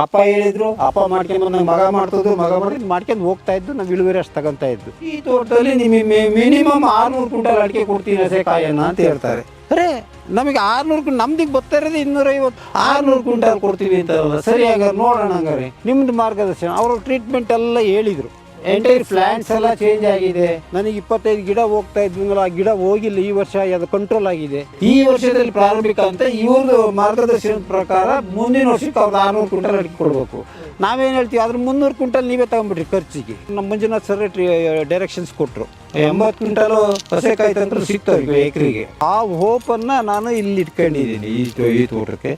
ಅಪ್ಪ ಹೇಳಿದ್ರು ಅಪ್ಪ ಮಾಡ್ಕೊಂಡು ಬಂದಾಗ ಮಗ ಮಾಡ್ತಿದ್ರು ಮಗ ಮಾಡಿ ಮಾಡ್ಕೊಂಡು ಹೋಗ್ತಾ ಇದ್ದು ನಾವು ಇಳುವರಿ ಅಷ್ಟು ತಗೊಂತ ಇದ್ದು. ಈ ತೋಟದಲ್ಲಿ ನಿಮಗೆ ಮಿನಿಮಮ್ ಆರ್ನೂರು ಕ್ವಿಂಟಲ್ ಅಡಿಕೆ ಕೊಡ್ತೀನಿ ಅಂತ ಹೇಳ್ತಾರೆ. ಅರೇ ನಮಗೆ ಆರ್ನೂರು ನಮ್ದಿಗೆ ಬರ್ತಾ ಇರೋದು ಇನ್ನೂರೈವತ್ತು ಆರ್ನೂರು ಕ್ವಿಂಟಲ್ ಕೊಡ್ತೀವಿ ಅಂತ ಸರಿ ಹಂಗಾರೆ ನೋಡೋಣ ಹಂಗಾರೆ. ನಿಮ್ದು ಮಾರ್ಗದರ್ಶನ ಅವರು ಟ್ರೀಟ್ಮೆಂಟ್ ಎಲ್ಲ ಹೇಳಿದ್ರು. ಎಂಟೈರ್ ಪ್ಲಾಂಟ್ಸ್ ಎಲ್ಲ ಚೇಂಜ್ ಆಗಿದೆ. ನನಗೆ ಇಪ್ಪತ್ತೈದು ಗಿಡ ಹೋಗ್ತಾ ಇದ್ವಲ್ಲ ಆ ಗಿಡ ಹೋಗಿಲ್ಲ ಈ ವರ್ಷ ಅದು ಕಂಟ್ರೋಲ್ ಆಗಿದೆ. ಈ ವರ್ಷದಲ್ಲಿ ಪ್ರಾರಂಭಿಕ ಅಂತ ಇವ್ರದ್ದು ಮಾರ್ಗದರ್ಶನ ಪ್ರಕಾರ ಮುಂದಿನ ವರ್ಷಕ್ಕೆ ಅವ್ರದ್ದು ಆರ್ನೂರು ಕ್ವಿಂಟಲ್ ಅಡಿಕೆ ಕೊಡಬೇಕು. ನಾವೇನು ಹೇಳ್ತೀವಿ ಅದ್ರ ಮುನ್ನೂರು ಕ್ವಿಂಟಲ್ ನೀವೇ ತಗೊಂಬಿಟ್ರಿ ಖರ್ಚಿಗೆ. ನಮ್ಮ ಮಂಜುನಾಥ್ ಸರ್ ಡೈರೆಕ್ಷನ್ಸ್ ಕೊಟ್ಟರು ಎಂಬತ್ತು ಕ್ವಿಂಟಲ್ ಹಸೆಕಾಯಿ ತಂತ್ರ ಸಿಗ್ತವೆ ಎಕರೆಗೆ ಆ ಹೋಪನ್ನು ನಾನು ಇಲ್ಲಿ ಇಟ್ಕೊಂಡಿದ್ದೀನಿ ಈ ಈ ತೋಟಕ್ಕೆ.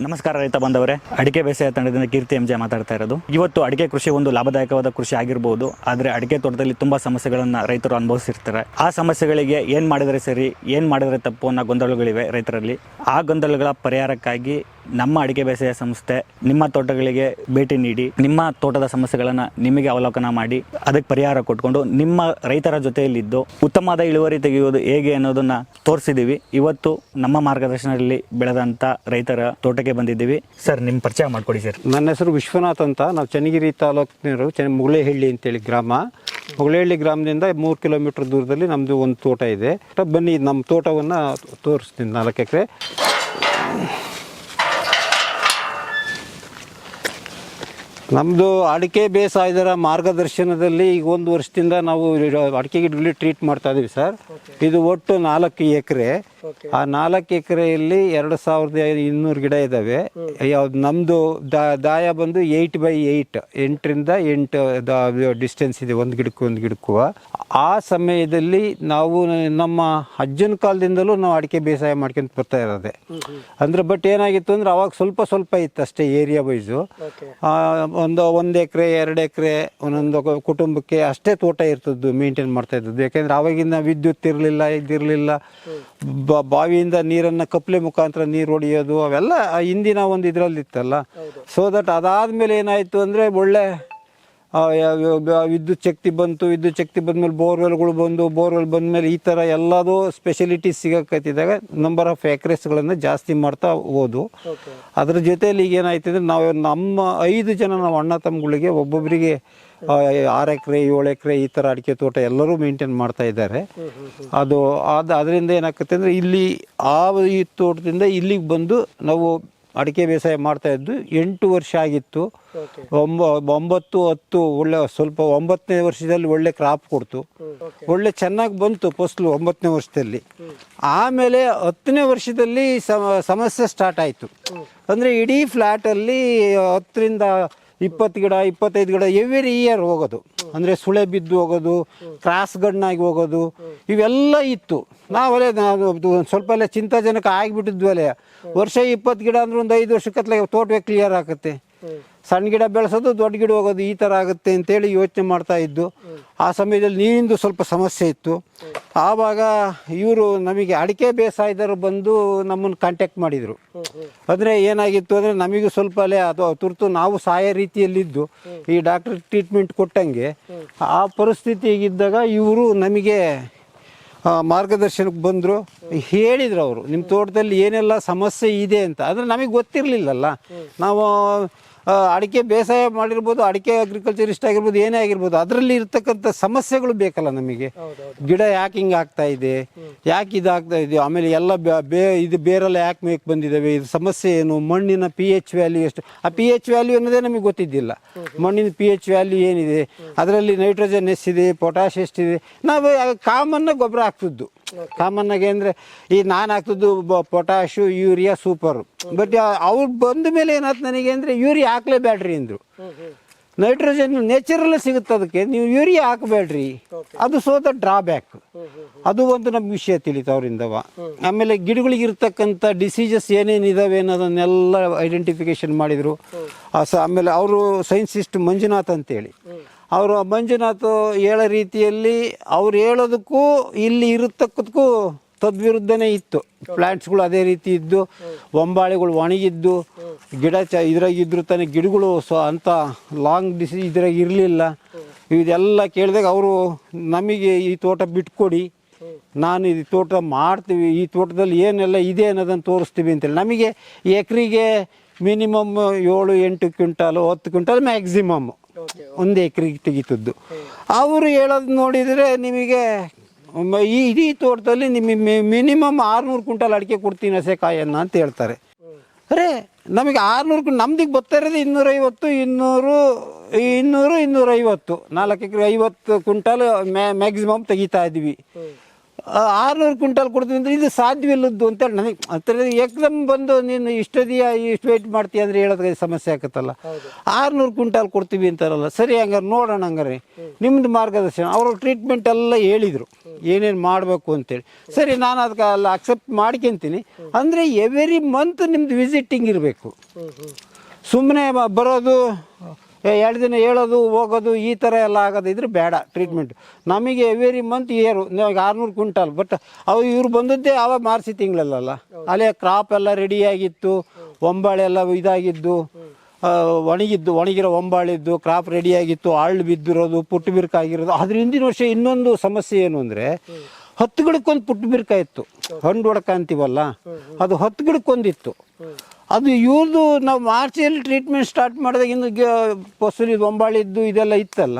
ನಮಸ್ಕಾರ ರೈತ ಬಂದವರೇ ಅಡಿಕೆ ಬೇಸಾಯ ತಂಡದಿಂದ ಕೀರ್ತಿ ಎಂಜೆ ಮಾತಾಡ್ತಾ ಇರೋದು. ಇವತ್ತು ಅಡಿಕೆ ಕೃಷಿ ಒಂದು ಲಾಭದಾಯಕವಾದ ಕೃಷಿ ಆಗಿರಬಹುದು ಆದರೆ ಅಡಿಕೆ ತೋಟದಲ್ಲಿ ತುಂಬಾ ಸಮಸ್ಯೆಗಳನ್ನ ರೈತರು ಅನುಭವಿಸಿರ್ತಾರೆ. ಆ ಸಮಸ್ಯೆಗಳಿಗೆ ಏನ್ ಮಾಡಿದರೆ ಸರಿ, ಏನ್ ಮಾಡಿದರೆ ತಪ್ಪು ಅನ್ನೋ ಗೊಂದಲಗಳಿವೆ ರೈತರಲ್ಲಿ. ಆ ಗೊಂದಲಗಳ ಪರಿಹಾರಕ್ಕಾಗಿ ನಮ್ಮ ಅಡಿಕೆ ಬೇಸಾಯ ಸಂಸ್ಥೆ ನಿಮ್ಮ ತೋಟಗಳಿಗೆ ಭೇಟಿ ನೀಡಿ ನಿಮ್ಮ ತೋಟದ ಸಮಸ್ಯೆಗಳನ್ನು ನಿಮಗೆ ಅವಲೋಕನ ಮಾಡಿ ಅದಕ್ಕೆ ಪರಿಹಾರ ಕೊಟ್ಕೊಂಡು ನಿಮ್ಮ ರೈತರ ಜೊತೆಯಲ್ಲಿದ್ದು ಉತ್ತಮವಾದ ಇಳುವರಿ ತೆಗೆಯುವುದು ಹೇಗೆ ಅನ್ನೋದನ್ನ ತೋರಿಸಿದೀವಿ. ಇವತ್ತು ನಮ್ಮ ಮಾರ್ಗದರ್ಶನದಲ್ಲಿ ಬೆಳೆದಂತ ರೈತರ ತೋಟಕ್ಕೆ ಬಂದಿದ್ದೀವಿ. ಸರ್ ನಿಮ್ಮ ಪರಿಚಯ ಮಾಡಿಕೊಡಿ ಸರ್. ನನ್ನ ಹೆಸರು ವಿಶ್ವನಾಥ್ ಅಂತ. ನಾವು ಚನ್ನಗಿರಿ ತಾಲೂಕಿನವರು ಚೆನ್ನ ಅಂತ ಅಂತೇಳಿ ಗ್ರಾಮ. ಮುಗಳೇಹಳ್ಳಿ ಗ್ರಾಮದಿಂದ ಮೂರು ಕಿಲೋಮೀಟರ್ ದೂರದಲ್ಲಿ ನಮ್ಮದು ಒಂದು ತೋಟ ಇದೆ. ಬನ್ನಿ, ನಮ್ಮ ತೋಟವನ್ನು ತೋರಿಸ್ತೀನಿ ನಾಲ್ಕು ಎಕರೆ. ನಮ್ಮದು ಅಡಿಕೆ ಬೇಸಾಯದರ ಮಾರ್ಗದರ್ಶನದಲ್ಲಿ ಈಗ ಒಂದು ವರ್ಷದಿಂದ ನಾವು ಅಡಿಕೆ ಗಿಡಗಳಿಗೆ ಟ್ರೀಟ್ ಮಾಡ್ತಾ ಇದ್ದೀವಿ ಸರ್. ಇದು ಒಟ್ಟು ನಾಲ್ಕು ಎಕರೆ. ಆ ನಾಲ್ಕು ಎಕರೆಯಲ್ಲಿ ಎರಡು ಸಾವಿರದ ಇನ್ನೂರು ಗಿಡ ಇದ್ದಾವೆ ಯಾವ್ದು ನಮ್ಮದು ದಾಯ ಬಂದು ಏಯ್ಟ್ ಬೈ ಏಯ್ಟ್ ಎಂಟರಿಂದ ಎಂಟು ಡಿಸ್ಟೆನ್ಸ್ ಇದೆ ಒಂದು ಗಿಡಕ್ಕೂ ಒಂದು ಗಿಡಕ್ಕೂ. ಆ ಸಮಯದಲ್ಲಿ ನಾವು ನಮ್ಮ ಅಜ್ಜನ ಕಾಲದಿಂದಲೂ ನಾವು ಅಡಿಕೆ ಬೇಸಾಯ ಮಾಡ್ಕೊಂತ ಬರ್ತಾ ಇರೋದೆ. ಅಂದರೆ ಬಟ್ ಏನಾಗಿತ್ತು ಅಂದ್ರೆ ಅವಾಗ ಸ್ವಲ್ಪ ಸ್ವಲ್ಪ ಇತ್ತು ಅಷ್ಟೇ ಏರಿಯಾ ವೈಸು ಒಂದು ಒಂದು ಎಕರೆ ಎರಡು ಎಕರೆ ಒಂದೊಂದು ಕು- ಕುಟುಂಬಕ್ಕೆ ಅಷ್ಟೇ ತೋಟ ಇರ್ತದ್ದು ಮೇಂಟೈನ್ ಮಾಡ್ತಾ ಇದ್ದದ್ದು. ಯಾಕೆಂದ್ರೆ ಅವಾಗಿನ ವಿದ್ಯುತ್ ಇರಲಿಲ್ಲ ಇದಿರಲಿಲ್ಲ. ಬಾವಿಯಿಂದ ನೀರನ್ನು ಕಪ್ಲೆ ಮುಖಾಂತರ ನೀರು ಹೊಡೆಯೋದು ಅವೆಲ್ಲ ಆ ಹಿಂದಿನ ಒಂದು ಇದರಲ್ಲಿ ಇತ್ತಲ್ಲ ಸೊ ದಟ್ ಅದಾದ್ಮೇಲೆ ಏನಾಯಿತು ಅಂದರೆ ಒಳ್ಳೆ ವಿದ್ಯುತ್ ಶಕ್ತಿ ಬಂತು ವಿದ್ಯುತ್ ಶಕ್ತಿ ಬಂದ್ಮೇಲೆ ಬೋರ್ವೆಲ್ಗಳು ಬಂದು ಬೋರ್ವೆಲ್ ಬಂದಮೇಲೆ ಈ ಥರ ಎಲ್ಲದೂ ಸ್ಪೆಷಲಿಟೀಸ್ ಸಿಗಕತ್ತಿದಾಗ ನಂಬರ್ ಆಫ್ ಎಕ್ರೆಸ್ಗಳನ್ನು ಜಾಸ್ತಿ ಮಾಡ್ತಾ ಹೋದು ಅದ್ರ ಜೊತೆಯಲ್ಲಿ ಈಗ ಏನಾಯ್ತು ಅಂದರೆ ನಾವು ನಮ್ಮ ಐದು ಜನ ನಾವು ಅಣ್ಣ ತಮ್ಮಗಳಿಗೆ ಒಬ್ಬೊಬ್ಬರಿಗೆ ಆರು ಎಕರೆ ಏಳು ಎಕರೆ ಈ ಥರ ಅಡಿಕೆ ತೋಟ ಎಲ್ಲರೂ ಮೇಂಟೈನ್ ಮಾಡ್ತಾ ಇದ್ದಾರೆ. ಅದು ಅದು ಅದರಿಂದ ಏನಾಗುತ್ತೆ ಅಂದರೆ ಇಲ್ಲಿ ಆ ಈ ತೋಟದಿಂದ ಇಲ್ಲಿಗೆ ಬಂದು ನಾವು ಅಡಿಕೆ ಬೇಸಾಯ ಮಾಡ್ತಾ ಇದ್ದು ಎಂಟು ವರ್ಷ ಆಗಿತ್ತು. ಒಂಬ ಒಂಬತ್ತು ಹತ್ತು ಒಳ್ಳೆ ಸ್ವಲ್ಪ ಒಂಬತ್ತನೇ ವರ್ಷದಲ್ಲಿ ಒಳ್ಳೆ ಕ್ರಾಪ್ ಕೊಡ್ತು. ಒಳ್ಳೆ ಚೆನ್ನಾಗಿ ಬಂತು ಫಸ್ಲು ಒಂಬತ್ತನೇ ವರ್ಷದಲ್ಲಿ. ಆಮೇಲೆ ಹತ್ತನೇ ವರ್ಷದಲ್ಲಿ ಸಮ- ಸಮಸ್ಯೆ ಸ್ಟಾರ್ಟ್ ಆಯಿತು. ಅಂದರೆ ಇಡೀ ಫ್ಲ್ಯಾಟಲ್ಲಿ ಹತ್ತರಿಂದ ಇಪ್ಪತ್ತು ಗಿಡ, ಇಪ್ಪತ್ತೈದು ಗಿಡ ಎವ್ರಿ ಇಯರ್ ಹೋಗೋದು. ಅಂದರೆ ಸುಳೆ ಬಿದ್ದು ಹೋಗೋದು ಕ್ರಾಸ್ ಗಣ್ಣಾಗಿ ಹೋಗೋದು, ಇವೆಲ್ಲ ಇತ್ತು. ನಾವಲ್ಲೇ ಸ್ವಲ್ಪ ಎಲ್ಲ ಚಿಂತಾಜನಕ ಆಗಿಬಿಟ್ಟಿದ್ವಲ್ಲೇ. ವರ್ಷ ಇಪ್ಪತ್ತು ಗಿಡ ಅಂದ್ರೆ ಒಂದು ಐದು ವರ್ಷಕ್ಕತ್ಲೆ ತೋಟವೇ ಕ್ಲಿಯರ್ ಆಗುತ್ತೆ ಸಣ್ಣ ಗಿಡ ಬೆಳೆಸೋದು ದೊಡ್ಡ ಗಿಡ ಹೋಗೋದು ಈ ಥರ ಆಗುತ್ತೆ ಅಂತೇಳಿ ಯೋಚನೆ ಮಾಡ್ತಾ ಇದ್ದು, ಆ ಸಮಯದಲ್ಲಿ ನೀರಿಂದು ಸ್ವಲ್ಪ ಸಮಸ್ಯೆ ಇತ್ತು. ಆವಾಗ ಇವರು ನಮಗೆ ಅಡಿಕೆ ಬೇಸಾಯದವರು ಬಂದು ನಮ್ಮನ್ನು ಕಾಂಟ್ಯಾಕ್ಟ್ ಮಾಡಿದರು. ಅಂದರೆ ಏನಾಗಿತ್ತು ಅಂದರೆ ನಮಗೂ ಸ್ವಲ್ಪ ಅಲ್ಲೇ ಅದು ತುರ್ತು ನಾವು ಸಾಯ ರೀತಿಯಲ್ಲಿದ್ದು, ಈ ಡಾಕ್ಟರ್ ಟ್ರೀಟ್ಮೆಂಟ್ ಕೊಟ್ಟಂಗೆ, ಆ ಪರಿಸ್ಥಿತಿ ಇದ್ದಾಗ ಇವರು ನಮಗೆ ಮಾರ್ಗದರ್ಶನಕ್ಕೆ ಬಂದರು. ಹೇಳಿದರು ಅವರು, ನಿಮ್ಮ ತೋಟದಲ್ಲಿ ಏನೆಲ್ಲ ಸಮಸ್ಯೆ ಇದೆ ಅಂತ. ಆದರೆ ನಮಗೆ ಗೊತ್ತಿರಲಿಲ್ಲಲ್ಲ. ನಾವು ಅಡಿಕೆ ಬೇಸಾಯ ಮಾಡಿರ್ಬೋದು ಅಡಿಕೆ ಅಗ್ರಿಕಲ್ಚರಿಸ್ಟ್ ಆಗಿರ್ಬೋದು ಏನೇ ಆಗಿರ್ಬೋದು ಅದರಲ್ಲಿ ಇರ್ತಕ್ಕಂಥ ಸಮಸ್ಯೆಗಳು ಬೇಕಲ್ಲ ನಮಗೆ. ಗಿಡ ಯಾಕೆ ಹಿಂಗೆ ಆಗ್ತಾ ಇದೆ? ಯಾಕೆ ಇದಾಗ್ತಾ ಇದೆ ಆಮೇಲೆ ಎಲ್ಲ ಬೆ- ಬೇ ಇದು ಬೇರೆಲ್ಲ ಯಾಕೆ ಮೇಕ್ ಬಂದಿದ್ದಾವೆ ಇದು ಸಮಸ್ಯೆ ಏನು? ಮಣ್ಣಿನ ಪಿ ಎಚ್ ವ್ಯಾಲ್ಯೂ ಎಷ್ಟು? ಆ ಪಿ ಎಚ್ ವ್ಯಾಲ್ಯೂ ಅನ್ನೋದೇ ನಮಗೆ ಗೊತ್ತಿದ್ದಿಲ್ಲ. ಮಣ್ಣಿನ ಪಿ ಎಚ್ ವ್ಯಾಲ್ಯೂ ಏನಿದೆ? ಅದರಲ್ಲಿ ನೈಟ್ರೋಜನ್ ಎಷ್ಟಿದೆ? ಪೊಟ್ಯಾಶ್ ಎಷ್ಟಿದೆ? ನಾವು ಕಾಮನ್ನ ಗೊಬ್ಬರ ಹಾಕ್ತಿದ್ದು. ಕಾಮನ್ ಆಗಿ ಅಂದರೆ ಈ ನಾನು ಹಾಕ್ತಿದ್ದು ಪೊಟ್ಯಾಶು ಯೂರಿಯಾ ಸೂಪರ್ ಬಟ್ ಅವ್ರು ಬಂದ ಮೇಲೆ ಏನಾಯ್ತು ನನಗೆ ಅಂದರೆ ಯೂರಿಯಾ ಹಾಕ್ಲೇಬೇಡ್ರಿ ಅಂದರು. ನೈಟ್ರೋಜನ್ ನೇಚರಲ್ ಸಿಗುತ್ತೆ ಅದಕ್ಕೆ. ನೀವು ಯೂರಿಯಾ ಹಾಕಬೇಡ್ರಿ. ಅದು ಸೋತ ಡ್ರಾಬ್ಯಾಕ್ ಅದು ಒಂದು ನಮ್ಗೆ ವಿಷಯ ತಿಳಿತು ಅವರಿಂದವ. ಆಮೇಲೆ ಗಿಡಗಳಿಗೆ ಇರ್ತಕ್ಕಂಥ ಡಿಸೀಸಸ್ ಏನೇನಿದಾವೆ ಅನ್ನೋದನ್ನೆಲ್ಲ ಐಡೆಂಟಿಫಿಕೇಶನ್ ಮಾಡಿದರು. ಆಮೇಲೆ ಅವರು ಸೈನ್ಸಿಸ್ಟ್ ಮಂಜುನಾಥ್ ಅಂತೇಳಿ. ಅವರು ಮಂಜುನಾಥ್ ಹೇಳೋ ರೀತಿಯಲ್ಲಿ ಅವ್ರು ಹೇಳೋದಕ್ಕೂ ಇಲ್ಲಿ ಇರತಕ್ಕದಕ್ಕೂ ತದ್ವಿರುದ್ಧನೇ ಇತ್ತು. ಪ್ಲ್ಯಾಂಟ್ಸ್ಗಳು ಅದೇ ರೀತಿ ಇದ್ದು, ಒಂಬಾಳೆಗಳು ಒಣಗಿದ್ದು, ಗಿಡ ಚ ಇದ್ರು ತಾನೇ ಗಿಡಗಳು ಸೊ ಅಂತ ಲಾಂಗ್ ಡಿಸಿ ಇದ್ರಾಗ ಇರಲಿಲ್ಲ. ಇದೆಲ್ಲ ಕೇಳಿದಾಗ ಅವರು ನಮಗೆ ಈ ತೋಟ ಬಿಟ್ಕೊಡಿ, ನಾನು ಈ ತೋಟ ಮಾಡ್ತೀವಿ, ಈ ತೋಟದಲ್ಲಿ ಏನೆಲ್ಲ ಇದೆ ಅನ್ನೋದನ್ನು ತೋರಿಸ್ತೀವಿ ಅಂತೇಳಿ. ನಮಗೆ ಎಕ್ರಿಗೆ ಮಿನಿಮಮ್ ಏಳು ಎಂಟು ಕ್ವಿಂಟಾಲು, ಹತ್ತು ಕ್ವಿಂಟಾಲ್ ಮ್ಯಾಕ್ಸಿಮಮ್ ಒಂದು ಎಕರೆಗೆ ತೆಗಿತದ್ದು. ಅವರು ಹೇಳೋದು ನೋಡಿದರೆ ನಿಮಗೆ ಈ ಇಡೀ ತೋಟದಲ್ಲಿ ನಿಮಗೆ ಮಿನಿಮಮ್ ಆರುನೂರು ಕ್ವಿಂಟಲ್ ಅಡಿಕೆ ಕೊಡ್ತೀನಿ ಹಸೆಕಾಯನ್ನು ಅಂತ ಹೇಳ್ತಾರೆ. ಅರೇ ನಮಗೆ ಆರುನೂರು ನಮ್ದಿಗೆ ಬರ್ತಾ ಇರೋದು ಇನ್ನೂರೈವತ್ತು ಇನ್ನೂರು ಇನ್ನೂರು ಇನ್ನೂರೈವತ್ತು. ನಾಲ್ಕು ಎಕರೆ ಐವತ್ತು ಕ್ವಿಂಟಲ್ ಮ್ಯಾಕ್ಸಿಮಮ್ ತೆಗಿತಾ ಇದ್ವಿ ಆರುನೂರು ಕ್ವಿಂಟಲ್ ಕೊಡ್ತೀನಿ ಅಂದ್ರೆ ಇದು ಸಾಧ್ಯವಿಲ್ಲದ್ದು ಅಂತೇಳಿ ನನಗೆ ಹತ್ತಿರ ಎಕ್ಸಾಮ್ ಬಂದು ನೀನು ಇಷ್ಟದಿಯ ಇಷ್ಟು ವೆಯ್ಟ್ ಮಾಡ್ತೀಯ ಅಂದ್ರೆ ಹೇಳೋದಕ್ಕೆ ಸಮಸ್ಯೆ ಆಗುತ್ತಲ್ಲ. ಆರುನೂರು ಕ್ವಿಂಟಲ್ ಕೊಡ್ತೀವಿ ಅಂತಾರಲ್ಲ ಸರಿ ಹಂಗಾರೆ ನೋಡೋಣ ಹಂಗಾರೆ. ನಿಮ್ದು ಮಾರ್ಗದರ್ಶನ. ಅವರು ಟ್ರೀಟ್ಮೆಂಟ್ ಎಲ್ಲ ಹೇಳಿದರು. ಏನೇನು ಮಾಡಬೇಕು ಅಂತೇಳಿ. ಸರಿ ನಾನು ಅದಕ್ಕೆ ಅಲ್ಲ ಅಕ್ಸೆಪ್ಟ್ ಮಾಡ್ಕೊಂತೀನಿ. ಅಂದರೆ ಎವ್ರಿ ಮಂತ್ ನಿಮ್ದು ವಿಸಿಟಿಂಗ್ ಇರಬೇಕು. ಸುಮ್ಮನೆ ಬರೋದು ಎರಡು ದಿನ ಹೇಳೋದು, ಹೋಗೋದು, ಈ ಥರ ಎಲ್ಲ ಆಗೋದು ಇದ್ರೆ ಬೇಡ ಟ್ರೀಟ್ಮೆಂಟ್ ನಮಗೆ ಎವ್ರಿ ಮಂತ್ ಏರು ಇವಾಗ ಆರುನೂರು ಕ್ವಿಂಟಲ್ ಬಟ್ ಅವು ಇವ್ರು ಬಂದದ್ದೇ ಆವಾಗ ಮಾರ್ಚ್ ತಿಂಗಳಲ್ಲ ಅಲ್ಲೇ ಕ್ರಾಪ್ ಎಲ್ಲ ರೆಡಿಯಾಗಿತ್ತು ಒಂಬಾಳೆ ಎಲ್ಲ ಇದಾಗಿದ್ದು ಒಣಗಿದ್ದು, ಒಣಗಿರೋ ಒಂಬಾಳಿದ್ದು ಕ್ರಾಪ್ ರೆಡಿಯಾಗಿತ್ತು ಆಳು ಬಿದ್ದಿರೋದು ಪುಟ್ಟು ಬಿರುಕಾಗಿರೋದು ಅದ್ರ ಹಿಂದಿನ ವರ್ಷ ಇನ್ನೊಂದು ಸಮಸ್ಯೆ ಏನು ಅಂದರೆ, ಹತ್ತು ಗಿಡಕ್ಕೊಂದು ಪುಟ್ಟು ಬಿರುಕಾಯಿತ್ತು ಹಣ್ಣು ಹೊಡ್ಕ ಅದು ಹತ್ತು ಗಿಡಕ್ಕೊಂದಿತ್ತು. ಅದು ಇವ್ರದ್ದು ನಾವು ಮಾರ್ಚಲ್ಲಿ ಟ್ರೀಟ್ಮೆಂಟ್ ಸ್ಟಾರ್ಟ್ ಮಾಡಿದಾಗಿಂದ ಇನ್ನು ಬೊಂಬಾಳಿದ್ದು ಇದೆಲ್ಲ ಇತ್ತಲ್ಲ.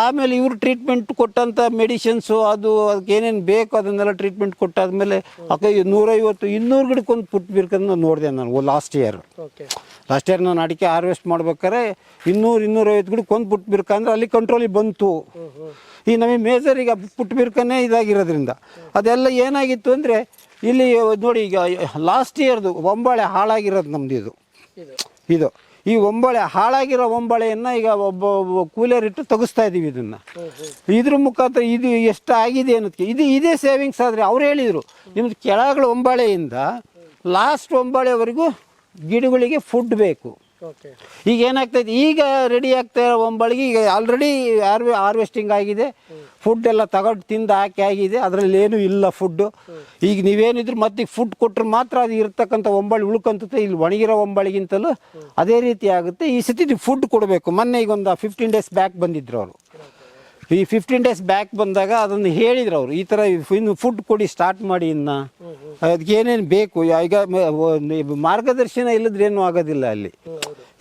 ಆಮೇಲೆ ಇವರು ಟ್ರೀಟ್ಮೆಂಟ್ ಕೊಟ್ಟಂಥ ಮೆಡಿಸಿನ್ಸು ಅದು ಅದಕ್ಕೆ ಏನೇನು ಬೇಕು ಅದನ್ನೆಲ್ಲ ಟ್ರೀಟ್ಮೆಂಟ್ ಕೊಟ್ಟಾದ್ಮೇಲೆ ಅಕ್ಕ ನೂರೈವತ್ತು ಇನ್ನೂರು ಗಿಡಕ್ಕೊಂದು ಪುಟ್ಟು ನಾನು ನೋಡಿದೆ ನಾನು last year okay last year ನಾನು ಅಡಿಕೆ ಹಾರ್ವೆಸ್ಟ್ ಮಾಡ್ಬೇಕಾದ್ರೆ ಇನ್ನೂರು ಇನ್ನೂರೈವತ್ತು ಗಿಡಕ್ಕೆ ಒಂದು ಪುಟ್ಟು ಬಿರ್ಕ ಅಂದ್ರೆ ಅಲ್ಲಿ ಕಂಟ್ರೋಲಿಗೆ ಬಂತು. ಈ ನಮಗೆ ಮೇಜರ್ ಈಗ ಪುಟ್ ಬಿರ್ಕನೇ ಇದಾಗಿರೋದ್ರಿಂದ. ಅದೆಲ್ಲ ಏನಾಗಿತ್ತು ಅಂದರೆ ಇಲ್ಲಿ ನೋಡಿ ಈಗ ಲಾಸ್ಟ್ ಇಯರ್ದು ಒಂಬಳೆ ಹಾಳಾಗಿರೋದು ನಮ್ದು ಇದು. ಇದು. ಈ ಒಂಬಳೆ ಹಾಳಾಗಿರೋ ಒಂಬಳೆಯನ್ನು ಈಗ ಒಬ್ಬ ಕೂಲರ್ ಕೂಲಿಯರ್ ಇಟ್ಟು ತೆಗಿಸ್ತಾ ಇದ್ದೀವಿ ಇದನ್ನು. ಇದ್ರ ಮುಖಾಂತರ ಇದು ಎಷ್ಟು ಆಗಿದೆ ಅನ್ನೋದಕ್ಕೆ ಇದು ಇದೇ ಸೇವಿಂಗ್ಸ್ ಆದರೆ ಅವ್ರು ಹೇಳಿದರು. ನಿಮ್ದು ಕೆಳಗಳ ಒಂಬಳೆಯಿಂದ ಲಾಸ್ಟ್ ಒಂಬಳೆವರೆಗೂ ಗಿಡಗಳಿಗೆ ಫುಡ್ ಬೇಕು. ಈಗ ಏನಾಗ್ತೈತೆ? ಈಗ ರೆಡಿ ಆಗ್ತಾ ಇರೋ ಒಂಬಳಿಗೆ ಈಗ ಆಲ್ರೆಡಿ ಹಾರ್ವೆ ಹಾರ್ವೆಸ್ಟಿಂಗ್ ಆಗಿದೆ. ಫುಡ್ ಎಲ್ಲ ತಗೊಂಡು ತಿಂದು ಹಾಕಿ ಆಗಿದೆ. ಅದರಲ್ಲಿ ಏನೂ ಇಲ್ಲ ಫುಡ್ಡು ಈಗ ನೀವೇನಿದ್ರು ಮತ್ತೆ ಫುಡ್ ಕೊಟ್ಟರೆ ಮಾತ್ರ ಅದು ಇರ್ತಕ್ಕಂಥ ಒಂಬಳಿ ಉಳ್ಕೊಂತತೆ. ಇಲ್ಲಿ ಒಣಗಿರೋ ಒಂಬಳಿಗಿಂತಲೂ ಅದೇ ರೀತಿ ಆಗುತ್ತೆ. ಈ ಸತಿ ಫುಡ್ ಕೊಡಬೇಕು. ಮೊನ್ನೆ ಈಗ ಒಂದು ಫಿಫ್ಟೀನ್ ಡೇಸ್ ಬ್ಯಾಕ್ ಬಂದಿದ್ರು ಅವರು. ಈ ಫಿಫ್ಟೀನ್ ಡೇಸ್ ಬ್ಯಾಕ್ ಬಂದಾಗ ಅದನ್ನು ಹೇಳಿದ್ರು ಅವರು. ಈ ಥರ ಇನ್ನು ಫುಡ್ ಕೊಡಿ ಸ್ಟಾರ್ಟ್ ಮಾಡಿ ಇನ್ನು. ಅದಕ್ಕೆ ಏನೇನು ಬೇಕು? ಈಗ ಮಾರ್ಗದರ್ಶನ ಇಲ್ಲದ್ರೆ ಏನೂ ಆಗೋದಿಲ್ಲ ಅಲ್ಲಿ.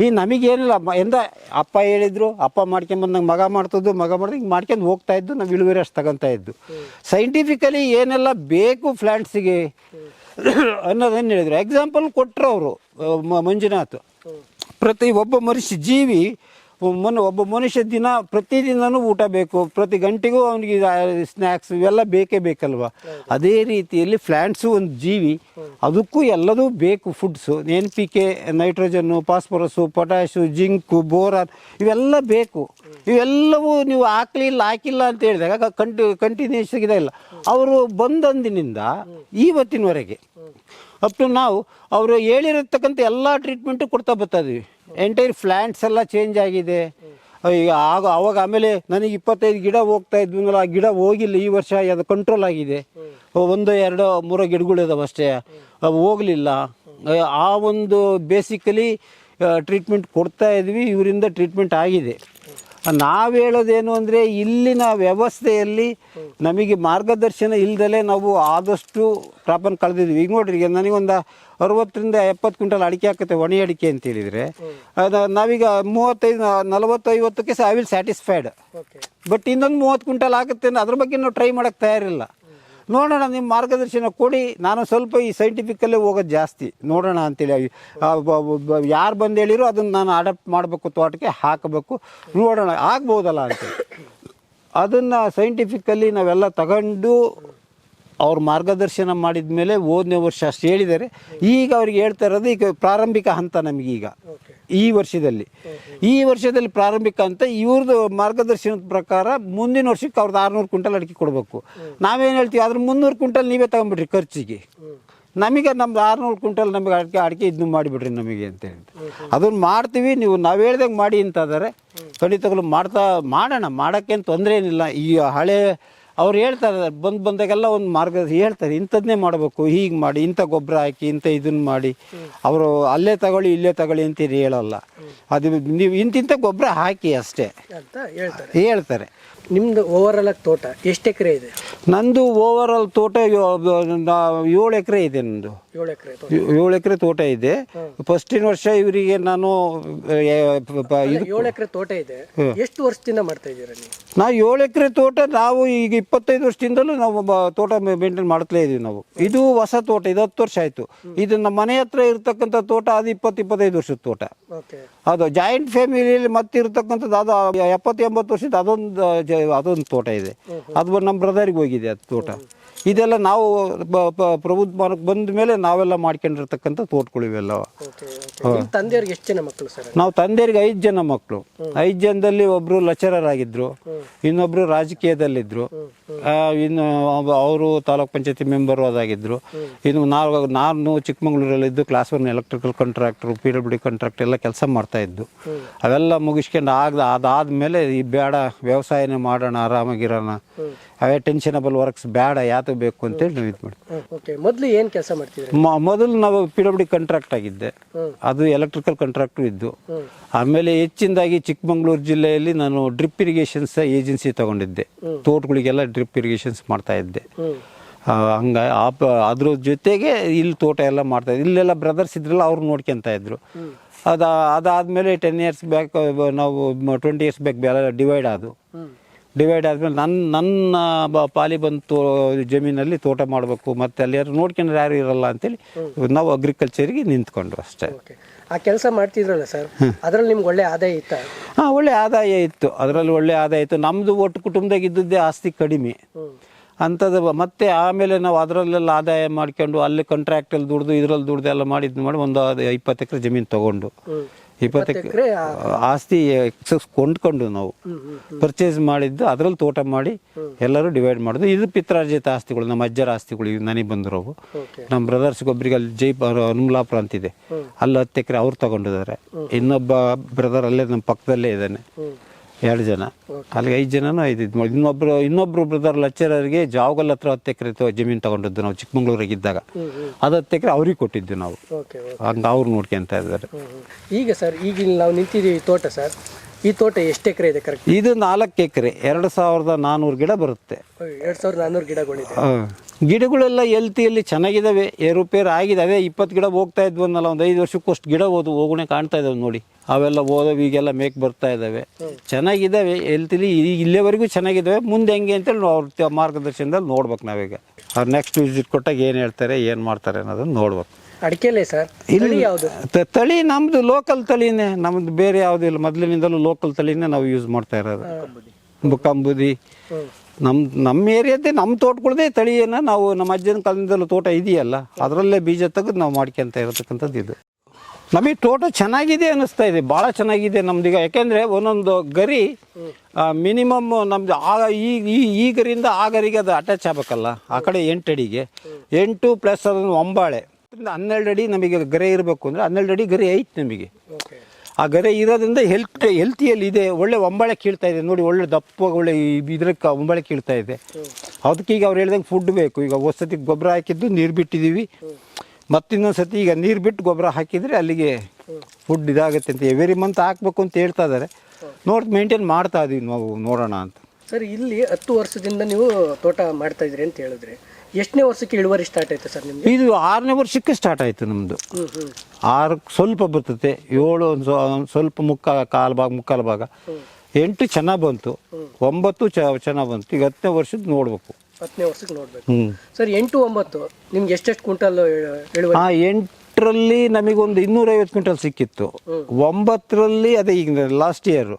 ಈ ನಮಗೇನಿಲ್ಲ ಎಂದ ಅಪ್ಪ ಹೇಳಿದ್ರು, ಅಪ್ಪ ಮಾಡ್ಕೊಂಬಂದಂಗೆ ಮಗ ಮಾಡ್ತದ್ದು ಮಗ ಮಾಡಿದ್ರೆ ಹಿಂಗೆ ಮಾಡ್ಕೊಂಡು ಹೋಗ್ತಾ ಇದ್ದು, ನಾವು ಇಳುವರಿ ಅಷ್ಟು ತಗೊಂತ ಇದ್ದು. ಸೈಂಟಿಫಿಕಲಿ ಏನೆಲ್ಲ ಬೇಕು ಪ್ಲ್ಯಾಂಟ್ಸಿಗೆ ಅನ್ನೋದನ್ನು ಹೇಳಿದ್ರು. ಎಕ್ಸಾಂಪಲ್ ಕೊಟ್ಟರು ಅವರು ಮಂಜುನಾಥ್. ಪ್ರತಿ ಒಬ್ಬ ಮನುಷ್ಯ ಜೀವಿ ಮನ್ ಒಬ್ಬ ಮನುಷ್ಯ ದಿನ ಪ್ರತಿದಿನವೂ ಊಟ ಬೇಕು, ಪ್ರತಿ ಗಂಟೆಗೂ ಅವನಿಗೆ ಸ್ನ್ಯಾಕ್ಸ್ ಇವೆಲ್ಲ ಬೇಕೇ ಬೇಕಲ್ವ? ಅದೇ ರೀತಿಯಲ್ಲಿ ಪ್ಲ್ಯಾಂಟ್ಸು ಒಂದು ಜೀವಿ, ಅದಕ್ಕೂ ಎಲ್ಲದೂ ಬೇಕು foods N P K nitrogen phosphorus potash zinc boron ಇವೆಲ್ಲ ಬೇಕು. ಇವೆಲ್ಲವೂ ನೀವು ಹಾಕಲಿಲ್ಲ, ಹಾಕಿಲ್ಲ ಅಂತ ಹೇಳಿದಾಗ ಕಂಟಿ ಕಂಟಿನ್ಯೂಸ್ ಇಲ್ಲ ಅವರು ಬಂದಂದಿನಿಂದ ಇವತ್ತಿನವರೆಗೆ ಅಪ್ ಟು ನಾವು ಅವರು ಹೇಳಿರತಕ್ಕಂಥ ಎಲ್ಲ ಟ್ರೀಟ್ಮೆಂಟು ಕೊಡ್ತಾ ಬರ್ತಾ ಇದೀವಿ. ಎಂಟೈರ್ ಫ್ಲ್ಯಾಂಟ್ಸ್ ಎಲ್ಲ ಚೇಂಜ್ ಆಗಿದೆ. ಈಗ ಆಗ ಅವಾಗ ಆಮೇಲೆ ನನಗೆ ಇಪ್ಪತ್ತೈದು ಗಿಡ ಹೋಗ್ತಾ ಇದ್ವಲ್ಲ ಆ ಗಿಡ ಹೋಗಿಲ್ಲ ಈ ವರ್ಷ ಅದು ಕಂಟ್ರೋಲ್ ಆಗಿದೆ. ಒಂದು, ಎರಡು, ಮೂರು ಗಿಡಗಳಿದಾವೆ ಅಷ್ಟೇ. ಅವು ಹೋಗಲಿಲ್ಲ. ಆ ಒಂದು ಬೇಸಿಕಲಿ ಟ್ರೀಟ್ಮೆಂಟ್ ಕೊಡ್ತಾ ಇದ್ವಿ. ಇವರಿಂದ ಟ್ರೀಟ್ಮೆಂಟ್ ಆಗಿದೆ. ನಾವು ಹೇಳೋದೇನು ಅಂದರೆ ಇಲ್ಲಿನ ವ್ಯವಸ್ಥೆಯಲ್ಲಿ ನಮಗೆ ಮಾರ್ಗದರ್ಶನ ಇಲ್ದಲೇ ನಾವು ಆದಷ್ಟು ಪ್ರಾಪನ್ ಕಳೆದಿದ್ವಿ ಈಗ ನೋಡ್ರಿ ಈಗ ನನಗೊಂದು ಅರವತ್ತರಿಂದ ಎಪ್ಪತ್ತು ಕ್ವಿಂಟಲ್ ಅಡಿಕೆ ಹಾಕುತ್ತೆ ಒಣ ಅಡಿಕೆ ಅಂತ ಹೇಳಿದರೆ. ನಾವೀಗ ಮೂವತ್ತೈದು ನಲವತ್ತೈವತ್ತಕ್ಕೆ ಸಹ ಐ ವಿಲ್ ಸ್ಯಾಟಿಸ್ಫೈಡ್ ಬಟ್ ಇನ್ನೊಂದು ಮೂವತ್ತು ಕ್ವಿಂಟಲ್ ಆಗುತ್ತೆ ಅಂದರೆ ಅದ್ರ ಬಗ್ಗೆ ನಾವು ಟ್ರೈ ಮಾಡೋಕ್ಕೆ ತಯಾರಿಲ್ಲ. ನೋಡೋಣ, ನಿಮ್ಮ ಮಾರ್ಗದರ್ಶನ ಕೊಡಿ. ನಾನು ಸ್ವಲ್ಪ ಈ ಸೈಂಟಿಫಿಕಲ್ಲೇ ಹೋಗೋದು ಜಾಸ್ತಿ. ನೋಡೋಣ ಅಂತೇಳಿ. ಯಾರು ಬಂದು ಹೇಳಿರೋ ಅದನ್ನು ನಾನು ಅಡಾಪ್ಟ್ ಮಾಡಬೇಕು, ತೋಟಕ್ಕೆ ಹಾಕಬೇಕು. ನೋಡೋಣ, ಆಗ್ಬೋದಲ್ಲ ಅಂತ. ಅದನ್ನು ಸೈಂಟಿಫಿಕಲ್ಲಿ ನಾವೆಲ್ಲ ತಗೊಂಡು ಅವ್ರ ಮಾರ್ಗದರ್ಶನ ಮಾಡಿದ ಮೇಲೆ ಓದನೇ ವರ್ಷ ಅಷ್ಟು ಹೇಳಿದ್ದಾರೆ. ಈಗ ಅವ್ರಿಗೆ ಹೇಳ್ತಾ ಇರೋದು ಈಗ ಪ್ರಾರಂಭಿಕ ಹಂತ ನಮಗೀಗ ಈ ವರ್ಷದಲ್ಲಿ. ಈ ವರ್ಷದಲ್ಲಿ ಪ್ರಾರಂಭಿಕ ಅಂತ ಇವ್ರದ್ದು ಮಾರ್ಗದರ್ಶನದ ಪ್ರಕಾರ ಮುಂದಿನ ವರ್ಷಕ್ಕೆ ಅವ್ರದ್ದು ಆರುನೂರು ಕ್ವಿಂಟಲ್ ಅಡಿಕೆ ಕೊಡಬೇಕು. ನಾವೇನು ಹೇಳ್ತೀವಿ ಅದ್ರ ಮುನ್ನೂರು ಕ್ವಿಂಟಲ್ ನೀವೇ ತಗೊಂಬಿಡ್ರಿ ಖರ್ಚಿಗೆ. ನಮಗೆ ನಮ್ದು ಆರುನೂರು ಕ್ವಿಂಟಲ್ ನಮಗೆ ಅಡಿಕೆ ಅಡಿಕೆ ಇದನ್ನು ಮಾಡಿಬಿಡ್ರಿ ನಮಗೆ ಅಂತ ಅದನ್ನು ಮಾಡ್ತೀವಿ, ನೀವು ನಾವು ಹೇಳ್ದಂಗೆ ಮಾಡಿ ಅಂತ ಇದ್ದಾರೆ ಖಂಡಿತಗಳು ಮಾಡ್ತಾ, ಮಾಡೋಣ. ಮಾಡೋಕ್ಕೇನು ತೊಂದರೆ ಏನಿಲ್ಲ. ಈ ಹಳೆ ಅವ್ರು ಹೇಳ್ತಾರೆ ಬಂದು ಬಂದಾಗೆಲ್ಲ ಒಂದು ಮಾರ್ಗ ಹೇಳ್ತಾರೆ ಇಂಥದ್ದನ್ನೇ ಮಾಡಬೇಕು ಹೀಗೆ ಮಾಡಿ ಇಂಥ ಗೊಬ್ಬರ ಹಾಕಿ ಇಂಥ ಇದನ್ನು ಮಾಡಿ. ಅವರು ಅಲ್ಲೇ ತಗೊಳ್ಳಿ ಇಲ್ಲೇ ತಗೊಳ್ಳಿ ಅಂತೀರಿ ಹೇಳಲ್ಲ. ಅದು ನೀವು ಇಂತಿಂಥ ಗೊಬ್ಬರ ಹಾಕಿ ಅಷ್ಟೇ. ಅಂತ ಹೇಳ್ತಾರೆ. ನಿಮ್ದು ಓವರ್ ಆಲ್ ತೋಟ ಎಷ್ಟು ಎಕರೆ ಇದೆ? ನಂದು ಓವರ್ ಆಲ್ ತೋಟ ಏಳು ಎಕರೆ ಇದೆ ನಂದು. ಏಳು ಎಕರೆ ತೋಟ. ಏಳು ಎಕರೆ ತೋಟ ಇದೆ. ಫಸ್ಟಿನ ವರ್ಷ ಇವರಿಗೆ ನಾನು ಏಳು ಎಕರೆ ತೋಟ ಇದೆ. ಎಷ್ಟು ವರ್ಷದಿಂದ ಮಾಡ್ತಾ ಇದ್ದೀರಾ ನೀವು? ನಾವು ಏಳು ಎಕರೆ ತೋಟ ನಾವು ಈಗ ಇಪ್ಪತ್ತೈದು ವರ್ಷದಿಂದಲೂ ನಾವು ತೋಟ ಮೇಂಟೈನ್ ಮಾಡ್ತಲೇ ಇದೀವಿ ನಾವು. ಇದು ಹೊಸ ತೋಟ ಇದು ಹತ್ತು ವರ್ಷ ಆಯ್ತು. ಇದು ನಮ್ಮ ಮನೆ ಹತ್ರ ಇರ್ತಕ್ಕಂಥ ತೋಟ ಅದು ಇಪ್ಪತ್ತು ಇಪ್ಪತ್ತೈದು ವರ್ಷದ ತೋಟ. ಅದು ಜಾಯಿಂಟ್ ಫ್ಯಾಮಿಲಿಯಲ್ಲಿ ಮತ್ತೆ ಇರ್ತಕ್ಕಂಥದ್ದು ಅದು ಎಪ್ಪತ್ತು ಎಂಬತ್ತು ವರ್ಷದ ಅದೊಂದು ಅದೊಂದು ತೋಟ ಇದೆ. ಅದು ನಮ್ಮ ಬ್ರದರ್ಗೆ ಹೋಗಿದೆ ಅದು ತೋಟ. ಇದೆಲ್ಲ ನಾವು ಬ- ಪ- ಪ್ರಬುದ್ಧ ಮಾರ್ಕ್ ಬಂದ ಮೇಲೆ ನಾವೆಲ್ಲ ಮಾಡ್ಕೊಂಡಿರ್ತಕ್ಕಂಥ ತೋಟಗಳು ಇವೆಲ್ಲ. Okay okay. ನಿಮ್ಮ ತಂದೆಯವ್ರಿಗೆ ಎಷ್ಟು ಜನ ಮಕ್ಕಳು ಸರ್? ನಾವು ತಂದೆಯರಿಗೆ ಐದು ಜನ ಮಕ್ಕಳು. ಐದು ಜನದಲ್ಲಿ ಆಗಿದ್ರು ಇನ್ನೊಬ್ರು ರಾಜಕೀಯದಲ್ಲಿದ್ರು. ಆ, ಇನ್ನು ಅವರು ತಾಲೂಕ್ ಪಂಚಾಯತಿ ಮೆಂಬರ್ ಅದಾಗಿದ್ರು ಇನ್ನು ನಾವು ನಾನು ಚಿಕ್ಕಮಗಳೂರಲ್ಲಿದ್ದು class one electrical contractor P W D contract ಎಲ್ಲ ಕೆಲಸ ಮಾಡ್ತಾ ಇದ್ದು. ಅವೆಲ್ಲ ಮುಗಿಸ್ಕೊಂಡು ಅದಾದ ಮೇಲೆ ಈ ಬೇಡ ವ್ಯವಸಾಯನೇ ಮಾಡೋಣ ಆರಾಮಾಗಿರೋಣ. ಅವೇ ಟೆನ್ಷನಬಲ್ ವರ್ಕ್ಸ್ ಬೇಡ ಯಾತು ಬೇಕು ಅಂತೇಳಿ ನಾವು ಇದು ಮಾಡಿ ಓಕೆ ಮೊದಲು ಏನು ಕೆಲಸ ಮಾಡ್ತಿದ್ರಿ? ಮ- ಮೊದಲು ನಾವು ಪಿ ಡಬ್ಲ್ಯೂ ಡಿ ಕಾಂಟ್ರಾಕ್ಟ್ ಆಗಿದ್ದೆ. ಅದು ಎಲೆಕ್ಟ್ರಿಕಲ್ ಕಾಂಟ್ರಾಕ್ಟು ಇದ್ದು. ಆಮೇಲೆ ಹೆಚ್ಚಿನದಾಗಿ ಚಿಕ್ಕಮಗಳೂರು ಜಿಲ್ಲೆಯಲ್ಲಿ ನಾನು ಡ್ರಿಪ್ ಇರಿಗೇಷನ್ಸ್ ಏಜೆನ್ಸಿ ತಗೊಂಡಿದ್ದೆ. ತೋಟಗಳಿಗೆಲ್ಲ ಡ್ರಿಪ್ ಇರಿಗೇಷನ್ಸ್ ಮಾಡ್ತಾ ಇದ್ದೆ. ಆ, ಹಂಗ ಆ ಪ- ಅದ್ರ ಜೊತೆಗೆ ಇಲ್ಲಿ ತೋಟ ಎಲ್ಲ ಮಾಡ್ತಾ ಇದ್ದೆ. ಇಲ್ಲೆಲ್ಲ ಬ್ರದರ್ಸ್ ಇದ್ರಲ್ಲ ಅವ್ರು ನೋಡ್ಕೊಂತ ಇದ್ರು. ಅದ ಅದಾದ್ಮೇಲೆ ಟೆನ್ ಇಯರ್ಸ್ ಬ್ಯಾಕ್ ನಾವು ಟ್ವೆಂಟಿ ಇಯರ್ಸ್ ಬ್ಯಾಕ್ ಡಿವೈಡ್ ಆದವು ಡಿವೈಡ್ ಆದಮೇಲೆ ನನ್ನ ನನ್ನ ಬ- ಪಾಲಿ ಬಂತು ಜಮೀನಲ್ಲಿ ತೋಟ ಮಾಡಬೇಕು ಮತ್ತೆ ಅಲ್ಲಿ ಯಾರು ನೋಡ್ಕೊಂಡ್ರೆ ಯಾರು ಇರಲ್ಲ ಅಂತೇಳಿ ನಾವು ಅಗ್ರಿಕಲ್ಚರ್ಗೆ ನಿಂತ್ಕೊಂಡ್ರು ಅಷ್ಟೇ. ಆ ಕೆಲಸ ಮಾಡ್ತಿದ್ರಲ್ಲ ಸರ್ ಅದ್ರಲ್ಲಿ ನಿಮ್ಗೆ ಒಳ್ಳೆ ಆದಾಯ ಇತ್ತು? ಹಾಂ ಒಳ್ಳೆ ಆದಾಯ ಇತ್ತು. ಅದರಲ್ಲಿ ಒಳ್ಳೆ ಆದಾಯ ಇತ್ತು. ನಮ್ಮದು ಒಟ್ಟು ಕುಟುಂಬದಾಗ ಇದ್ದದ್ದೇ ಆಸ್ತಿ ಕಡಿಮೆ. ಅಂಥದ್ದು ಮತ್ತೆ ಆಮೇಲೆ ನಾವು ಅದರಲ್ಲೆಲ್ಲ ಆದಾಯ ಮಾಡ್ಕೊಂಡು ಅಲ್ಲಿ ಕಾಂಟ್ರಾಕ್ಟಲ್ಲಿ ದುಡ್ದು ಇದರಲ್ಲಿ ದುಡ್ದು ಎಲ್ಲ ಮಾಡಿದ್ದು ಮಾಡಿ ಒಂದು ಇಪ್ಪತ್ತು ಎಕರೆ ಜಮೀನು ತೊಗೊಂಡು. ಇಪ್ಪತ್ತು ಎಕರೆ ಆಸ್ತಿ ಎಕ್ಸಸ್ ಕೊಂಡ್ಕೊಂಡು ನಾವು ಪರ್ಚೇಸ್ ಮಾಡಿದ್ದು ಅದರಲ್ಲಿ ತೋಟ ಮಾಡಿ ಎಲ್ಲರೂ ಡಿವೈಡ್ ಮಾಡೋದು. ಇದು ಪಿತ್ರಾರ್ಜಿತ ಆಸ್ತಿಗಳು ನಮ್ಮ ಅಜ್ಜರ ಆಸ್ತಿಗಳು ಇವು ನನಗೆ ಬಂದಿರೋವು. ನಮ್ಮ ಬ್ರದರ್ಸ್ ಒಬ್ಬರಿಗೆ ಅಲ್ಲಿ ಜೈಪುರ ಅನುಮಲಾಪುರ ಅಂತಿದೆ ಅಲ್ಲಿ ಹತ್ತು ಎಕರೆ ಅವ್ರು ತಗೊಂಡಿದ್ದಾರೆ. ಇನ್ನೊಬ್ಬ ಬ್ರದರ್ ಅಲ್ಲೇ ನಮ್ಮ ಪಕ್ಕದಲ್ಲೇ ಇದ್ದಾನೆ. ಎರಡು ಜನ. ಅಲ್ಲಿಗೆ ಐದು ಜನನೂ ಐದು ಇದು ಮಾಡಿ ಇನ್ನೊಬ್ರು ಇನ್ನೊಬ್ರು ಬ್ರದರ್ ಲೆಕ್ಚರರ್ಗೆ ಜಾವಗಲ್ ಹತ್ರ ಹತ್ತು ಎಕರೆ ಜಮೀನು ತಗೊಂಡಿದ್ದು ನಾವು ಚಿಕ್ಕಮಂಗ್ಳೂರಿಗೆ ಇದ್ದಾಗ ಅದು ಹತ್ತು ಎಕರೆ ಅವ್ರಿಗೆ ಕೊಟ್ಟಿದ್ದು ನಾವು. ಹಂಗೆ ಅವ್ರು ನೋಡ್ಕೊಂತ ಇದ್ದಾರೆ. ಈಗ ಸರ್ ಈಗ ಇಲ್ಲಿ ನಾವು ನಿಂತಿದ್ದೀವಿ ತೋಟ ಸರ್. ಈ ತೋಟ ಎಷ್ಟು ಎಕರೆ ಇದೆ ಕರೆಕ್ಟ್ ಇದು ನಾಲ್ಕು ಎಕರೆ ಎರಡು ಸಾವಿರದ ನಾನ್ನೂರು ಗಿಡ ಬರುತ್ತೆ. ಎರಡು ಸಾವಿರದ ನಾನ್ನೂರು ಗಿಡಗಳಿದೆ. ಗಿಡಗಳೆಲ್ಲ ಎಲ್ತಿಯಲ್ಲಿ ಚೆನ್ನಾಗಿದ್ದಾವೆ ಏರುಪೇರು ಆಗಿದೆ ಅದೇ ಇಪ್ಪತ್ತು ಗಿಡ ಹೋಗ್ತಾ ಇದ್ವು ಅನ್ನಲ್ಲ ಒಂದು ಐದು ವರ್ಷಕ್ಕಷ್ಟು ಗಿಡ ಓದು ಹೋಗುಣೆ ಕಾಣ್ತಾ ಇದ್ದಾವೆ ನೋಡಿ. ಅವೆಲ್ಲ ಓದವು ಈಗೆಲ್ಲ ಮೇಕ್ ಬರ್ತಾ ಇದ್ದಾವೆ ಚೆನ್ನಾಗಿದ್ದಾವೆ ಎಲ್ತಿಲಿ ಇಲ್ಲಿವರೆಗೂ ಚೆನ್ನಾಗಿದ್ದಾವೆ ಮುಂದೆ ಹೆಂಗೆ ಅಂತೇಳಿ ಅವ್ರ ಮಾರ್ಗದರ್ಶನದಲ್ಲಿ ನೋಡ್ಬೇಕು ನಾವೀಗ. ಅವ್ರು ನೆಕ್ಸ್ಟ್ ವಿಸಿಟ್ ಕೊಟ್ಟಾಗ ಏನು ಹೇಳ್ತಾರೆ ಏನು ಮಾಡ್ತಾರೆ ಅನ್ನೋದನ್ನು ನೋಡ್ಬೇಕು. ಅಡಿಕೆಲೆ ಸರ್? ಇಲ್ಲಿ ಯಾವುದು? ತಳಿ ನಮ್ದು ಲೋಕಲ್ ತಳಿನೇ. ನಮ್ದು ಬೇರೆ ಯಾವುದೂ ಇಲ್ಲ. ಮೊದಲಿನಿಂದಲೂ ಲೋಕಲ್ ತಳಿನೇ ನಾವು ಯೂಸ್ ಮಾಡ್ತಾ ಇರೋದು. ಬುಕ್ಕಂಬುದಿ ನಮ್ಮ ನಮ್ಮ ಏರಿಯಾದ್ದೇ ನಮ್ಮ ತೋಟಗಳದೇ ತಳಿಯನ್ನ ನಾವು ನಮ್ಮ ಅಜ್ಜನ ಕಾಲದಿಂದಲೂ ತೋಟ ಇದೆಯಲ್ಲ ಅದರಲ್ಲೇ ಬೀಜ ತೆಗೆದು ನಾವು ಮಾಡ್ಕೊಂತ ಇರತಕ್ಕಂಥದ್ದು ಇದು. ನಮಗೆ ತೋಟ ಚೆನ್ನಾಗಿದೆ ಅನ್ನಿಸ್ತಾ ಇದೆ. ಭಾಳ ಚೆನ್ನಾಗಿದೆ ನಮ್ದೀಗ ಯಾಕೆಂದರೆ ಒಂದೊಂದು ಗರಿ ಮಿನಿಮಮ್ ನಮ್ದು ಆ ಈ ಈ- ಈ ಗರಿಯಿಂದ ಆ ಗರಿಗೆ ಅದು ಅಟ್ಯಾಚ್ ಆಗಬೇಕಲ್ಲ. ಆ ಕಡೆ ಎಂಟು ಅಡಿಗೆ. ಎಂಟು ಪ್ಲಸ್ ಅದೊಂದು ಒಂಬಾಳೆ. ಅದರಿಂದ ಹನ್ನೆರಡು ಅಡಿ ನಮಗೆ ಗರೆ ಇರಬೇಕು ಅಂದರೆ ಹನ್ನೆರಡು ಅಡಿ ಗರೆ ಐತೆ ನಮಗೆ. ಆ ಗರೆ ಇರೋದ್ರಿಂದ ಹೆಲ್ತ್ ಹೆಲ್ತಿಯಲ್ಲಿ ಇದೆ. ಒಳ್ಳೆ ಒಂಬಳೆ ಕೀಳ್ತಾ ಇದೆ. ನೋಡಿ ಒಳ್ಳೆ ದಪ್ಪ ಒಳ್ಳೆ ಇದ್ರಕ್ಕೆ ಒಂಬಳೆ ಕೀಳ್ತಾ ಇದೆ. ಅದಕ್ಕೆ ಈಗ ಅವ್ರು ಹೇಳ್ದಂಗೆ ಫುಡ್ ಬೇಕು. ಈಗ ಹೊಸತಿ ಗೊಬ್ಬರ ಹಾಕಿದ್ದು ನೀರು ಬಿಟ್ಟಿದ್ದೀವಿ. ಮತ್ತಿನ್ನೊಂದು ಸತಿ ಈಗ ನೀರು ಬಿಟ್ಟು ಗೊಬ್ಬರ ಹಾಕಿದರೆ ಅಲ್ಲಿಗೆ ಫುಡ್ ಇದಾಗುತ್ತೆ ಅಂತ ಎವ್ರಿ ಮಂತ್ ಹಾಕ್ಬೇಕು ಅಂತ ಹೇಳ್ತಾ ಇದ್ದಾರೆ ನೋಡಿ ಮೇಂಟೈನ್ ಮಾಡ್ತಾ ಇದೀವಿ ನಾವು ನೋಡೋಣ ಅಂತ. ಸರ್ ಇಲ್ಲಿ ಹತ್ತು ವರ್ಷದಿಂದ ನೀವು ತೋಟ ಮಾಡ್ತಾ ಇದ್ರಿ ಅಂತ ಹೇಳಿದ್ರಿ ಎಷ್ಟನೇ ವರ್ಷಕ್ಕೆ ಇಳುವರಿ ಸ್ಟಾರ್ಟ್ ಆಯ್ತು ಸರ್ ನಿಮ್ಗೆ ಇದು ಆರನೇ ವರ್ಷಕ್ಕೆ ಸ್ಟಾರ್ಟ್ ಆಯಿತು ನಮ್ಮದು ಹ್ಮ್ ಆರು ಸ್ವಲ್ಪ ಬರ್ತದೆ ಏಳು ಒಂದು ಸ್ವ- ಒಂದ್ ಸ್ವಲ್ಪ ಮುಕ್ಕ ಕಾಲು ಭಾಗ ಮುಕ್ಕಾಲು ಭಾಗ. ಎಂಟು ಚೆನ್ನಾಗಿ ಬಂತು ಒಂಬತ್ತು ಚೆನ್ನಾಗಿ ಬಂತು. ಈಗ ಹತ್ತನೇ ವರ್ಷದ ನೋಡ್ಬೇಕು. ಹತ್ತನೇ ವರ್ಷಕ್ಕೆ ನೋಡ್ಬೇಕು. ಹ್ಞೂ ಸರ್ ಎಂಟು ಒಂಬತ್ತು ನಿಮ್ಗೆ ಎಷ್ಟೆಷ್ಟು ಕ್ವಿಂಟಲ್ ಇಳುವರಿ? ಆ ಎಂಟರಲ್ಲಿ ನಮಗೊಂದು ಇನ್ನೂರೈವತ್ತು ಕ್ವಿಂಟಲ್ ಸಿಕ್ಕಿತ್ತು. ಒಂಬತ್ತರಲ್ಲಿ ಅದೇ ಈಗ ಲಾಸ್ಟ್ ಇಯರ್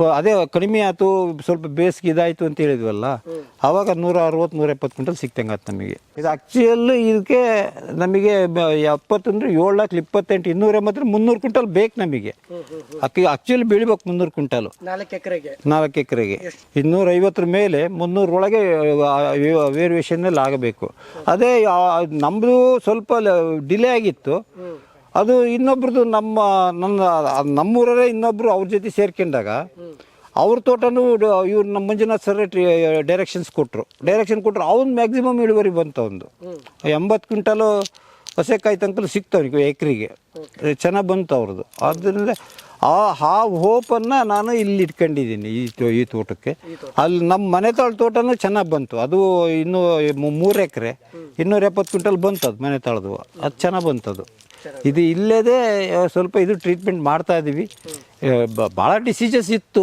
ಅದೇ ಕಡಿಮೆ ಆಯ್ತು ಸ್ವಲ್ಪ ಬೇಸಿಗೆ ಇದಾಯಿತು ಅಂತ ಹೇಳಿದ್ವಲ್ಲ ಅವಾಗ ನೂರ ಅರವತ್ತು ನೂರ ಎಪ್ಪತ್ತು ಕ್ವಿಂಟಲ್ ಸಿಕ್ತಂಗೆ ಆಯ್ತು ನಮಗೆ. ಇದು ಆಕ್ಚುಯಲ್ ಇದಕ್ಕೆ ನಮಗೆ ಎಪ್ಪತ್ತಂದ್ರೆ ಏಳು ಲಕ್ಷ ಇಪ್ಪತ್ತೆಂಟು ಇನ್ನೂರ ಎಂಬತ್ತರ ಮುನ್ನೂರು ಕ್ವಿಂಟಲ್ ಬೇಕು ನಮಗೆ. ಅಕ್ಕಿ ಆಕ್ಚುಲಿ ಬೀಳ್ಬೇಕು ಮುನ್ನೂರು ಕ್ವಿಂಟಲು. ನಾಲ್ಕು ಎಕರೆಗೆ. ನಾಲ್ಕು ಎಕರೆಗೆ. ಇನ್ನೂರ ಐವತ್ತರ ಮೇಲೆ ಮುನ್ನೂರೊಳಗೆ ವೇರಿಯೇಷನ್ನಲ್ಲಿ ಆಗಬೇಕು. ಅದೇ ನಮ್ಮದು ಸ್ವಲ್ಪ ಡಿಲೇ ಆಗಿತ್ತು. ಅದು ಇನ್ನೊಬ್ರದ್ದು ನಮ್ಮ, ನನ್ನ ನಮ್ಮೂರೇ ಇನ್ನೊಬ್ಬರು ಅವ್ರ ಜೊತೆ ಸೇರ್ಕೊಂಡಾಗ ಅವ್ರ ತೋಟನೂ ಇವ್ರು ನಮ್ಮ ಮಂಜುನಾಥ್ ಸರ್ ಡೈರೆಕ್ಷನ್ಸ್ ಕೊಟ್ಟರು ಡೈರೆಕ್ಷನ್ ಕೊಟ್ಟರು ಅವ್ನು ಮ್ಯಾಕ್ಸಿಮಮ್ ಇಳುವರಿ ಬಂತು ಒಂದು ಎಂಬತ್ತು ಕ್ವಿಂಟಲು ಹೊಸಕಾಯಿ ತನಕ ಸಿಗ್ತಾವೆ ಎಕ್ರಿಗೆ. ಚೆನ್ನಾಗಿ ಬಂತು ಅವ್ರದ್ದು. ಆದ್ದರಿಂದ ಆ ಆ ಹೋಪನ್ನು ನಾನು ಇಲ್ಲಿ ಇಟ್ಕೊಂಡಿದ್ದೀನಿ ಈ ಈ ತೋಟಕ್ಕೆ. ಅಲ್ಲಿ ನಮ್ಮ ಮನೆ ತಾಳ ತೋಟನೂ ಚೆನ್ನಾಗಿ ಬಂತು. ಅದು ಇನ್ನೂ ಮೂರು ಎಕರೆ. ಇನ್ನೂರ ಎಪ್ಪತ್ತು ಕ್ವಿಂಟಲ್ ಬಂತು ಅದು ಮನೆ ತಾಳದು. ಅದು ಚೆನ್ನಾಗಿ ಬಂತದು. ಇದು ಇಲ್ಲದೇ ಸ್ವಲ್ಪ ಇದು ಟ್ರೀಟ್ಮೆಂಟ್ ಮಾಡ್ತಾ ಇದ್ದೀವಿ ಭಾಳ ಡಿಸೀಜಸ್ ಇತ್ತು.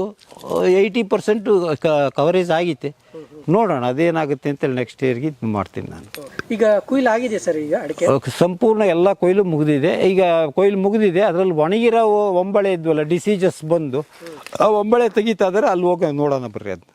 ಏಯ್ಟಿ ಪರ್ಸೆಂಟು ಕವರೇಜ್ ಆಗೈತೆ ನೋಡೋಣ ಅದೇನಾಗುತ್ತೆ ಅಂತೇಳಿ ನೆಕ್ಸ್ಟ್ ಇಯರ್ಗೆ ಇದು ಮಾಡ್ತೀನಿ ನಾನು. ಈಗ ಕೊಯ್ಲು ಆಗಿದೆ ಸರ್ ಈಗ ಅಡಿಕೆ? ಸಂಪೂರ್ಣ ಎಲ್ಲ ಕೊಯ್ಲು ಮುಗಿದಿದೆ. ಈಗ ಕೊಯ್ಲು ಮುಗಿದಿದೆ ಅದರಲ್ಲಿ ಒಣಗಿರೋ ಒಂಬಳೆ ಇದ್ವಲ್ಲ ಡಿಸೀಜಸ್ ಬಂದು ಆ ಒಂಬಳೆ ತೆಗಿತಾ ಇದ್ದಾರೆ ಅಲ್ಲಿ ಹೋಗಿ ನೋಡೋಣ ಬರ್ರಿ ಅದು